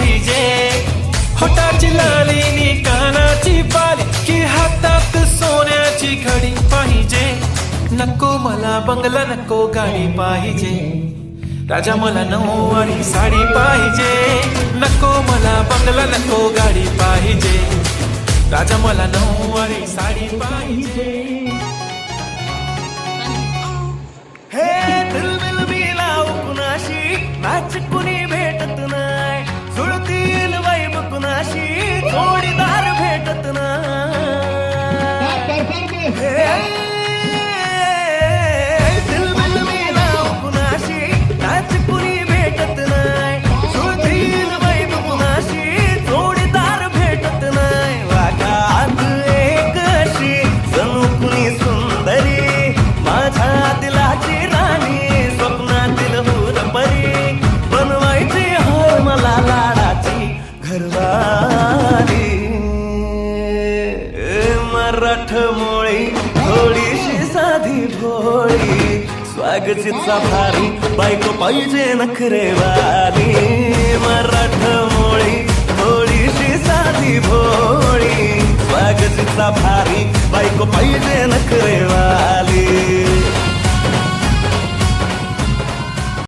पाहिजे. होटाची लालीनी कानाची बाली हातात सोन्याची घडी पाहिजे. नको मला बंगला नको गाडी पाहिजे. राजा मला नऊवारी साडी पाहिजे. नको मला बंगला नको गाडी पाहिजे. राजा मला नऊवारी साडी पाहिजे. आठमोळी थोडीशी साधी भोळी. स्वागतीचा भारी बायको पाहिजे नखरेवारी मराठमोळी थोडीशी साधी भोळी. स्वागतीचा भारी बायको पाहिजे नखरेवारी